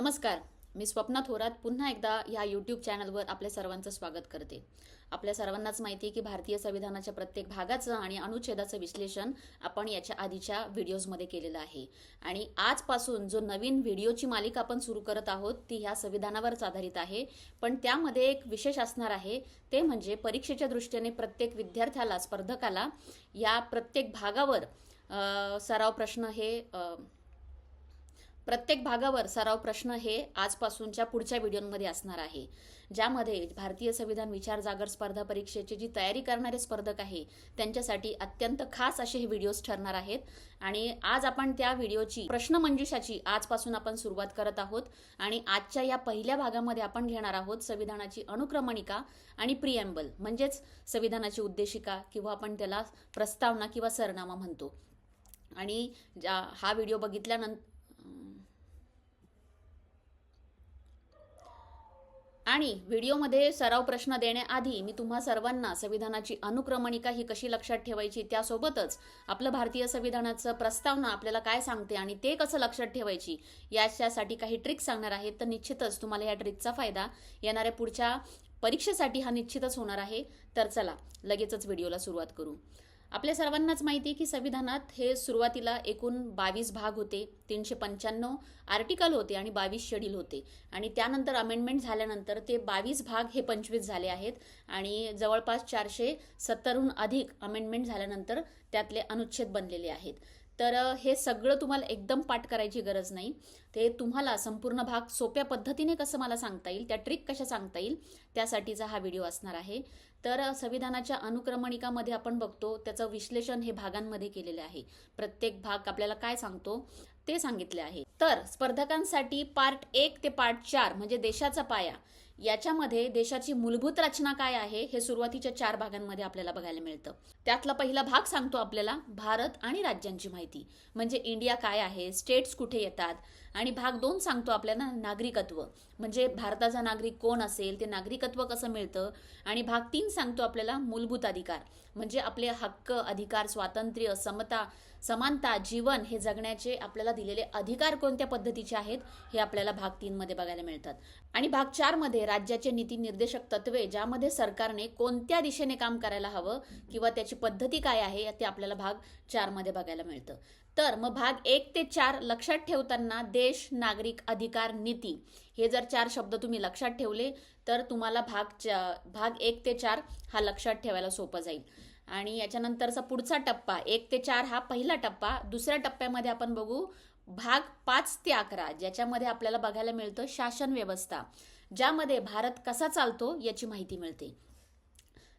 नमस्कार मी स्वप्ना थोरात पुन्हा एकदा ह्या यूट्यूब चॅनलवर आपल्या सर्वांचं स्वागत करते. आपल्या सर्वांनाच माहिती आहे की भारतीय संविधानाच्या प्रत्येक भागाचं आणि अनुच्छेदाचं विश्लेषण आपण याच्या आधीच्या व्हिडिओजमध्ये केलेलं आहे. आणि आजपासून जो नवीन व्हिडिओची मालिका आपण सुरू करत आहोत ती ह्या संविधानावरच आधारित आहे. पण त्यामध्ये एक विशेष असणार आहे ते म्हणजे परीक्षेच्या दृष्टीने प्रत्येक विद्यार्थ्याला स्पर्धकाला या प्रत्येक भागावर सराव प्रश्न हे प्रत्येक भागावर सराव प्रश्न हे आजपासूनच्या पुढच्या व्हिडिओमध्ये असणार आहे. ज्यामध्ये भारतीय संविधान विचार जागर स्पर्धा परीक्षेची जी तयारी करणारे स्पर्धक आहे त्यांच्यासाठी अत्यंत खास असे हे व्हिडिओज ठरणार आहेत. आणि आज आपण त्या व्हिडिओची प्रश्नमंजुषाची आजपासून आपण सुरुवात करत आहोत. आणि आजच्या या पहिल्या भागामध्ये आपण घेणार आहोत संविधानाची अनुक्रमणिका आणि प्रिएम्बल म्हणजेच संविधानाची उद्देशिका किंवा आपण त्याला प्रस्तावना किंवा सरनामा म्हणतो. आणि ज्या हा व्हिडिओ बघितल्यानंतर आणि व्हिडिओमध्ये सराव प्रश्न देण्याआधी मी तुम्हा सर्वांना संविधानाची अनुक्रमणिका ही कशी लक्षात ठेवायची त्यासोबतच आपलं भारतीय संविधानाचं प्रस्तावना आपल्याला काय सांगते आणि ते कसं लक्षात ठेवायची याच्यासाठी काही ट्रिक्स सांगणार आहेत. तर निश्चितच तुम्हाला या ट्रिकचा फायदा येणाऱ्या पुढच्या परीक्षेसाठी हा निश्चितच होणार आहे. तर चला लगेचच व्हिडिओला सुरुवात करू. आपल्या सर्वांनाच माहिती आहे की संविधानात हे सुरुवातीला एकूण बावीस भाग होते तीनशे पंच्याण्णव आर्टिकल होते आणि बावीस शेड्यूल होते. आणि त्यानंतर अमेंडमेंट झाल्यानंतर ते बावीस भाग हे पंचवीस झाले आहेत आणि जवळपास चारशे सत्तरहून अधिक अमेंडमेंट झाल्यानंतर त्यातले अनुच्छेद बनलेले आहेत. तर हे सगळं तुम्हाला एकदम पाठ करायची गरज नाही. ते तुम्हाला संपूर्ण भाग सोप्या पद्धतीने कसं मला सांगता येईल त्या ट्रिक कशा सांगता येईल त्यासाठीचा हा व्हिडिओ असणार आहे. तर संविधानाच्या अनुक्रमणिकामध्ये आपण बघतो त्याचं विश्लेषण हे भागांमध्ये केलेले आहे. प्रत्येक भाग आपल्याला काय सांगतो ते सांगितले आहे. तर स्पर्धकांसाठी पार्ट एक ते पार्ट चार म्हणजे देशाचा पाया याच्यामध्ये देशाची मूलभूत रचना काय आहे हे सुरुवातीच्या चार भागांमध्ये आपल्याला बघायला मिळतं. त्यातला पहिला भाग सांगतो आपल्याला भारत आणि राज्यांची माहिती. म्हणजे इंडिया काय आहे स्टेट्स कुठे येतात? आणि भाग दोन सांगतो आपल्याला नागरिकत्व. म्हणजे भारताचा नागरिक कोण असेल ते नागरिकत्व कसं मिळतं? आणि भाग तीन सांगतो आपल्याला मूलभूत अधिकार. म्हणजे आपले हक्क अधिकार स्वातंत्र्य समता समानता जीवन हे जगण्याचे आपल्याला दिलेले अधिकार कोणत्या पद्धतीचे आहेत हे आपल्याला भाग तीनमध्ये बघायला मिळतात. आणि भाग चारमध्ये राज्याचे नीती निर्देशक तत्वे ज्यामध्ये सरकारने कोणत्या दिशेने काम करायला हवं किंवा त्याची पद्धती काय आहे ते आपल्याला भाग चारमध्ये बघायला मिळतं. तर मग भाग एक ते चार लक्षात ठेवताना देश नागरिक अधिकार नीती हे जर चार शब्द तुम्ही लक्षात ठेवले तर तुम्हाला भाग चा- भाग एक ते चार हा लक्षात ठेवायला सोपं जाईल. आणि याच्यानंतरचा पुढचा टप्पा एक ते चार हा पहिला टप्पा. दुसऱ्या टप्प्यामध्ये आपण बघू भाग पाच ते अकरा ज्याच्यामध्ये आपल्याला बघायला मिळतं शासन व्यवस्था ज्यामध्ये भारत कसा चालतो याची माहिती मिळते.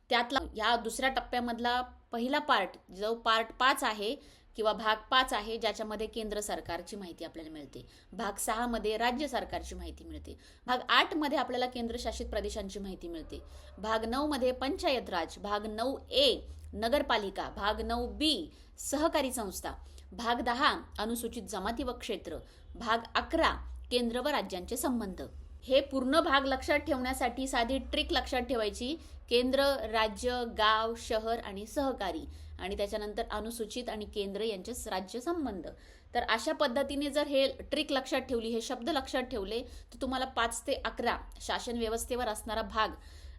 त्यातला या दुसऱ्या टप्प्यामधला पहिला पार्ट जो पार्ट पाच आहे किंवा भाग पाच आहे ज्याच्यामध्ये केंद्र सरकारची माहिती आपल्याला मिळते. भाग सहामध्ये राज्य सरकारची माहिती मिळते. भाग आठमध्ये आपल्याला केंद्रशासित प्रदेशांची माहिती मिळते. भाग नऊमध्ये पंचायत राज भाग नऊ ए नगरपालिका भाग नऊ बी सहकारी संस्था भाग दहा अनुसूचित जमाती व क्षेत्र भाग अकरा केंद्र व राज्यांचे संबंध. हे पूर्ण भाग लक्षात ठेवण्यासाठी साधी ट्रिक लक्षात ठेवायची. केंद्र राज्य गाव शहर आणि सहकारी. आणि त्याच्यानंतर अनुसूचित आणि केंद्र यांचे राज्य संबंध. तर अशा पद्धतीने जर हे ट्रिक लक्षात ठेवली हे शब्द लक्षात ठेवले तर तुम्हाला पाच ते अकरा शासन व्यवस्थेवर असणारा भाग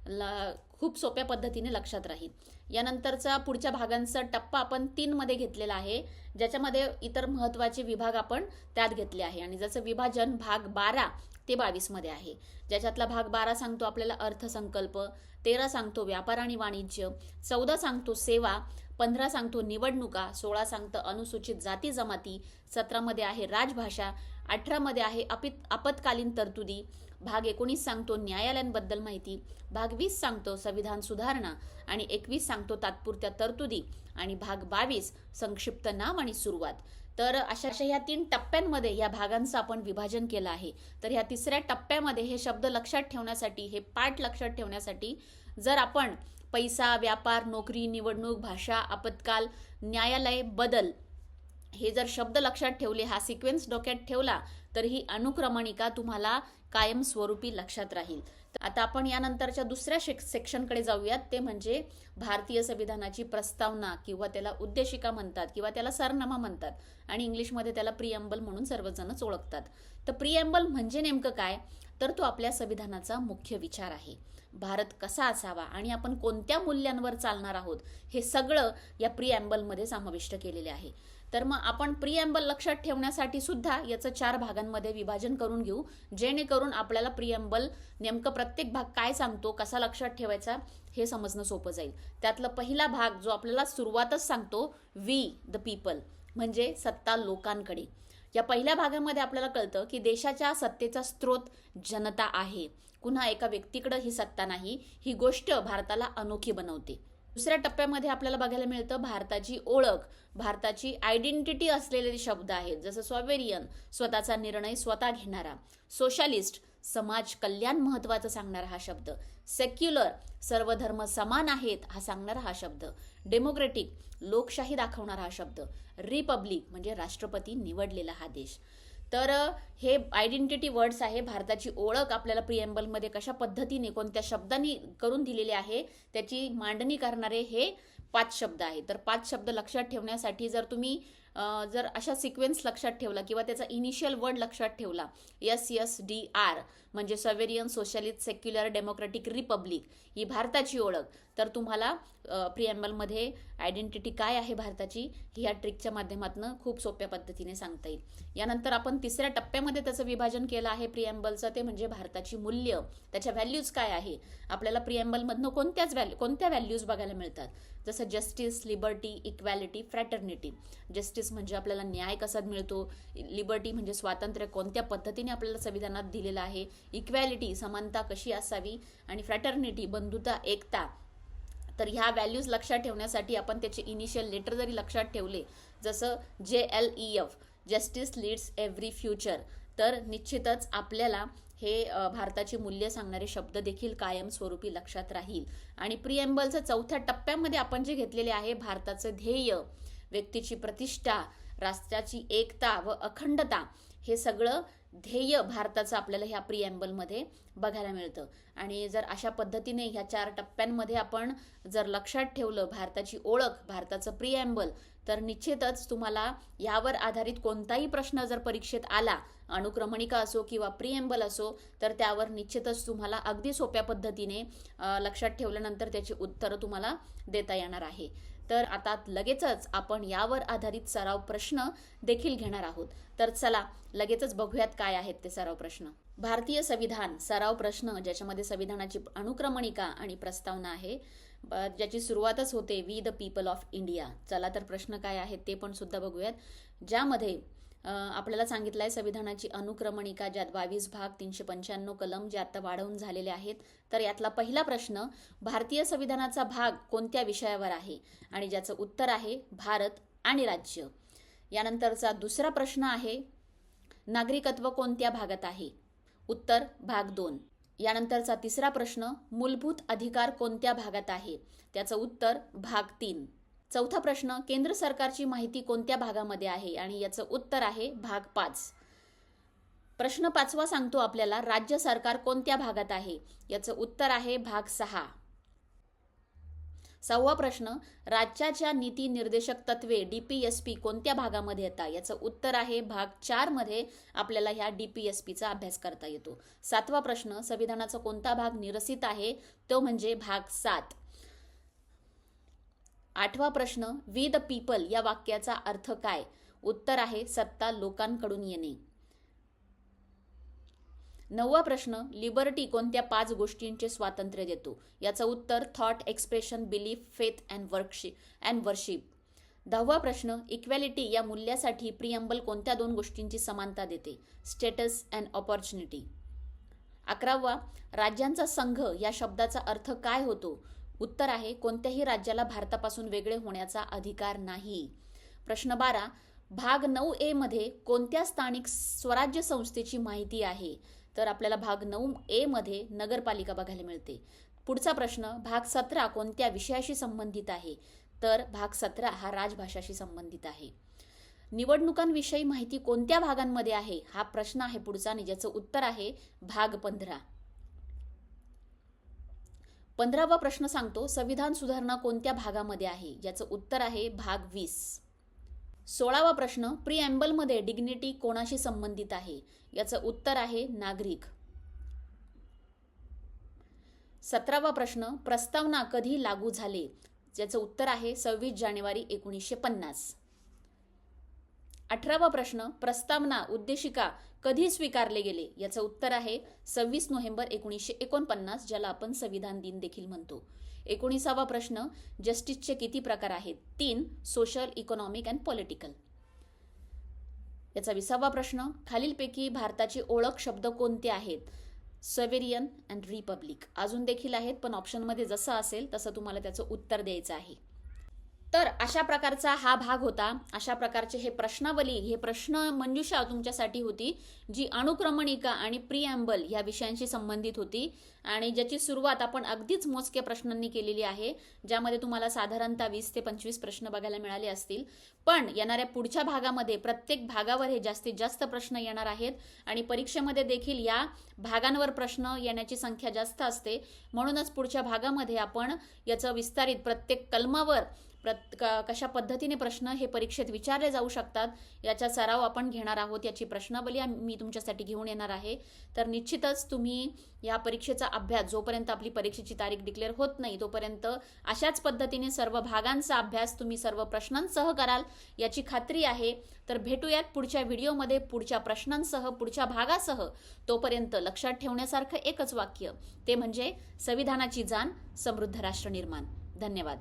ला खूप सोप्या पद्धतीने लक्षात राहील. यानंतरचा पुढच्या भागांचा टप्पा आपण तीनमध्ये घेतलेला आहे ज्याच्यामध्ये इतर महत्त्वाचे विभाग आपण त्यात घेतले आहे. आणि ज्याचं विभाजन भाग बारा ते बावीसमध्ये आहे. ज्याच्यातला भाग बारा सांगतो आपल्याला अर्थसंकल्प तेरा सांगतो व्यापार आणि वाणिज्य चौदा सांगतो सेवा पंधरा सांगतो निवडणुका सोळा सांगतं अनुसूचित जाती जमाती सतरामध्ये आहे राजभाषा अठरामध्ये आहे अपित आपत्कालीन तरतुदी भाग एकोणीस सांगतो न्यायालयांबद्दल माहिती भाग वीस सांगतो संविधान सुधारणा आणि एकवीस सांगतो तात्पुरत्या तरतुदी आणि भाग बावीस संक्षिप्त नाम आणि सुरुवात. तर अशा अशा ह्या तीन टप्प्यांमध्ये या भागांचं आपण विभाजन केलं आहे. तर ह्या तिसऱ्या टप्प्यामध्ये हे शब्द लक्षात ठेवण्यासाठी हे पाठ लक्षात ठेवण्यासाठी जर आपण पैसा व्यापार नोकरी निवडणूक भाषा आपत्काल न्यायालय बदल हे जर शब्द लक्षात ठेवले हा सिक्वेन्स डोक्यात ठेवला तर ही अनुक्रमणिका तुम्हाला कायमस्वरूपी लक्षात राहील. आता आपण यानंतरच्या दुसऱ्या शेक सेक्शनकडे जाऊयात. ते म्हणजे भारतीय संविधानाची प्रस्तावना किंवा त्याला उद्देशिका म्हणतात किंवा त्याला सरनामा म्हणतात आणि इंग्लिशमध्ये त्याला प्रिएम्बल म्हणून सर्वजणच ओळखतात. तर प्रिएम्बल म्हणजे नेमकं काय? तर तो आपल्या संविधानाचा मुख्य विचार आहे. भारत कसा असावा आणि आपण कोणत्या मूल्यांवर चालणार आहोत हे सगळं या प्रिएम्बलमध्ये समाविष्ट केलेले आहे. तर मग आपण प्रिएम्बल लक्षात ठेवण्यासाठी सुद्धा याचं चार भागांमध्ये विभाजन करून घेऊ. जेणेकरून आपल्याला प्रिएम्बल नेमकं प्रत्येक भाग काय सांगतो कसा लक्षात ठेवायचा हे समजणं सोपं जाईल. त्यातला पहिला भाग जो आपल्याला सुरुवातच सांगतो वी द पीपल म्हणजे सत्ता लोकांकडे. या पहिल्या भागामध्ये आपल्याला कळतं की देशाच्या सत्तेचा स्रोत जनता आहे. पुन्हा एका व्यक्तीकडं ही सत्ता नाही ही गोष्ट भारताला अनोखी बनवते. दुसऱ्या टप्प्यामध्ये आपल्याला बघायला मिळतं भारताची ओळख भारताची आयडेंटिटी असलेले शब्द आहेत जसं सॉवेरियन स्वतःचा निर्णय स्वतः घेणारा. सोशालिस्ट समाज कल्याण महत्वाचं सांगणारा हा शब्द. सेक्युलर सर्व धर्म समान आहेत हा सांगणारा हा शब्द. डेमोक्रेटिक लोकशाही दाखवणारा हा शब्द. रिपब्लिक म्हणजे राष्ट्रपती निवडलेला हा देश. तर हे आयडेंटिटी वर्ड्स आहे भारताची ओळख आपल्याला प्रिएम्बलमध्ये कशा पद्धतीने कोणत्या शब्दांनी करून दिलेले आहे त्याची मांडणी करणारे हे पाच शब्द आहे तर पाच शब्द लक्षात ठेवण्यासाठी जर तुम्ही जर अशा सिक्वेन्स लक्षात ठेवला किंवा त्याचा इनिशियल वर्ड लक्षात ठेवला एस एस डी आर म्हणजे sovereign socialist secular democratic republic ही भारताची ओळख तर तुम्हाला प्रिएम्बलमध्ये आयडेंटिटी काय आहे भारताची ही या ट्रिकच्या माध्यमातून खूप सोप्या पद्धतीने सांगता येईल. यानंतर आपण तिसऱ्या टप्प्यामध्ये त्याचं विभाजन केलं आहे प्रिएम्बलचं ते म्हणजे भारताची मूल्य. त्याच्या व्हॅल्यूज काय आहे? आपल्याला प्रिएम्बलमधनं कोणत्याच व्हॅल्यू कोणत्या व्हॅल्यूज बघायला मिळतात? जसं justice liberty equality fraternity justice म्हणजे आपल्याला न्याय कसा मिळतो? लिबर्टी म्हणजे स्वातंत्र्य कोणत्या पद्धतीने आपल्याला संविधानात दिलेलं आहे? इक्वॅलिटी समानता कशी असावी? आणि फ्रॅटर्निटी बंधुता एकता. तर ह्या व्हॅल्यूज लक्षात ठेवण्यासाठी आपण त्याचे इनिशियल लेटर जरी लक्षात ठेवले जसं जे L E F justice leads every future तर निश्चितच आपल्याला हे भारताची मूल्य सांगणारे शब्द देखील कायमस्वरूपी लक्षात राहील. आणि प्रिएम्बलचं चौथ्या टप्प्यामध्ये आपण जे घेतलेले आहे भारताचं ध्येय व्यक्तीची प्रतिष्ठा राष्ट्राची एकता व अखंडता हे सगळं ध्येय भारताचं आपल्याला ह्या प्रिएम्बलमध्ये बघायला मिळतं. आणि जर अशा पद्धतीने ह्या चार टप्प्यांमध्ये आपण जर लक्षात ठेवलं भारताची ओळख भारताचं प्रिएम्बल तर निश्चितच तुम्हाला यावर आधारित कोणताही प्रश्न जर परीक्षेत आला अनुक्रमणिका असो किंवा प्रिएम्बल असो तर त्यावर निश्चितच तुम्हाला अगदी सोप्या पद्धतीने लक्षात ठेवल्यानंतर त्याची उत्तरं तुम्हाला देता येणार आहे. तर आता लगेचच आपण यावर आधारित सराव प्रश्न देखील घेणार आहोत. तर चला लगेचच बघूयात काय आहेत ते सराव प्रश्न. भारतीय संविधान सराव प्रश्न ज्याच्यामध्ये संविधानाची अनुक्रमणिका आणि प्रस्तावना आहे ज्याची सुरुवातच होते we the people of India चला तर प्रश्न काय आहेत ते पण सुद्धा बघूयात. ज्यामध्ये आपल्याला सांगितलं आहे संविधानाची अनुक्रमणिका ज्यात बावीस भाग तीनशे पंच्याण्णव कलम जे आता वाढवून झालेले आहेत. तर यातला पहिला प्रश्न भारतीय संविधानाचा भाग कोणत्या विषयावर आहे? आणि ज्याचं उत्तर आहे भारत आणि राज्य. यानंतरचा दुसरा प्रश्न आहे नागरिकत्व कोणत्या भागात आहे? उत्तर भाग दोन. यानंतरचा तिसरा प्रश्न मूलभूत अधिकार कोणत्या भागात आहे? त्याचं उत्तर भाग तीन. चौथा प्रश्न केंद्र सरकारची माहिती कोणत्या भागामध्ये आहे? आणि याचं उत्तर आहे भाग पाच. प्रश्न पाचवा सांगतो आपल्याला राज्य सरकार कोणत्या भागात आहे? याचं उत्तर आहे भाग सहा. सहावा प्रश्न राज्याच्या नीती निर्देशक तत्वे पी कोणत्या भागामध्ये येतात? याचं उत्तर आहे भाग चारमध्ये आपल्याला ह्या डी पी एस पीचा अभ्यास करता येतो. सातवा प्रश्न संविधानाचा कोणता भाग निरसित आहे? तो म्हणजे भाग सात. आठवा प्रश्न वी द पीपल या वाक्याचा अर्थ काय? उत्तर आहे सत्ता लोकांकडून येणे. नववा प्रश्न लिबर्टी कोणत्या पाच गोष्टींचे स्वातंत्र्य देतो? याचं उत्तर thought expression belief faith and worship and worship. दहावा प्रश्न इक्वॅलिटी या मूल्यासाठी प्रियंबल कोणत्या दोन गोष्टींची समानता देते? Status and opportunity. अकरावा राज्यांचा संघ या शब्दाचा अर्थ काय होतो? उत्तर आहे कोणत्याही राज्याला भारतापासून वेगळे होण्याचा अधिकार नाही. प्रश्न बारा भाग नऊ ए मध्ये कोणत्या स्थानिक स्वराज्य संस्थेची माहिती आहे? तर आपल्याला भाग नऊ ए मध्ये नगरपालिका बघायला मिळते. पुढचा प्रश्न भाग सतरा कोणत्या विषयाशी संबंधित आहे? तर भाग सतरा हा राजभाषाशी संबंधित आहे. निवडणुकांविषयी माहिती कोणत्या भागांमध्ये आहे? हा प्रश्न आहे पुढचा आणि ज्याचं उत्तर आहे भाग पंधरा. पंधरावा प्रश्न सांगतो संविधान सुधारणा कोणत्या भागामध्ये आहे? याचं उत्तर आहे भाग वीस. सोळावा प्रश्न प्रिएम्बलमध्ये डिग्निटी कोणाशी संबंधित आहे? याचं उत्तर आहे नागरिक. सतरावा प्रश्न प्रस्तावना कधी लागू झाले? ज्याचं उत्तर आहे सव्वीस जानेवारी एकोणीसशे पन्नास. अठरावा प्रश्न प्रस्तावना उद्देशिका कधी स्वीकारले गेले? याचं उत्तर आहे सव्वीस नोव्हेंबर एकोणीसशे एकोणपन्नास ज्याला आपण संविधान दिन देखील म्हणतो. एकोणीसावा प्रश्न जस्टिसचे किती प्रकार आहेत? तीन सोशल इकॉनॉमिक अँड पॉलिटिकल याचा विसावा प्रश्न खालीलपैकी भारताची ओळख शब्द कोणते आहेत? सवेरियन अँड रिपब्लिक अजून देखील आहेत पण ऑप्शनमध्ये जसं असेल तसं तुम्हाला त्याचं उत्तर द्यायचं आहे. तर अशा प्रकारचा हा भाग होता. अशा प्रकारचे हे प्रश्नावली हे प्रश्न मंजुषा तुमच्यासाठी होती जी अनुक्रमणिका आणि प्रिॲम्बल या विषयांशी संबंधित होती आणि ज्याची सुरुवात आपण अगदीच मोजक्या प्रश्नांनी केलेली आहे ज्यामध्ये तुम्हाला साधारणतः वीस ते पंचवीस प्रश्न बघायला मिळाले असतील. पण येणाऱ्या पुढच्या भागामध्ये प्रत्येक भागावर हे जास्तीत जास्त प्रश्न येणार आहेत आणि परीक्षेमध्ये देखील या भागांवर प्रश्न येण्याची संख्या जास्त असते. म्हणूनच पुढच्या भागामध्ये आपण याचं विस्तारित प्रत्येक कलमावर प्रत क कशा पद्धतीने प्रश्न हे परीक्षेत विचारले जाऊ शकतात याचा सराव आपण घेणार आहोत याची प्रश्नावली मी तुमच्यासाठी घेऊन येणार आहे. तर निश्चितच तुम्ही या परीक्षेचा अभ्यास जोपर्यंत आपली परीक्षेची तारीख डिक्लेअर होत नाही तोपर्यंत अशाच पद्धतीने सर्व भागांचा अभ्यास तुम्ही सर्व प्रश्नांसह कराल याची खात्री आहे. तर भेटूयात पुढच्या व्हिडिओमध्ये पुढच्या प्रश्नांसह पुढच्या भागासह. तोपर्यंत लक्षात ठेवण्यासारखं एकच वाक्य ते म्हणजे संविधानाची जाण समृद्ध राष्ट्र निर्माण. धन्यवाद.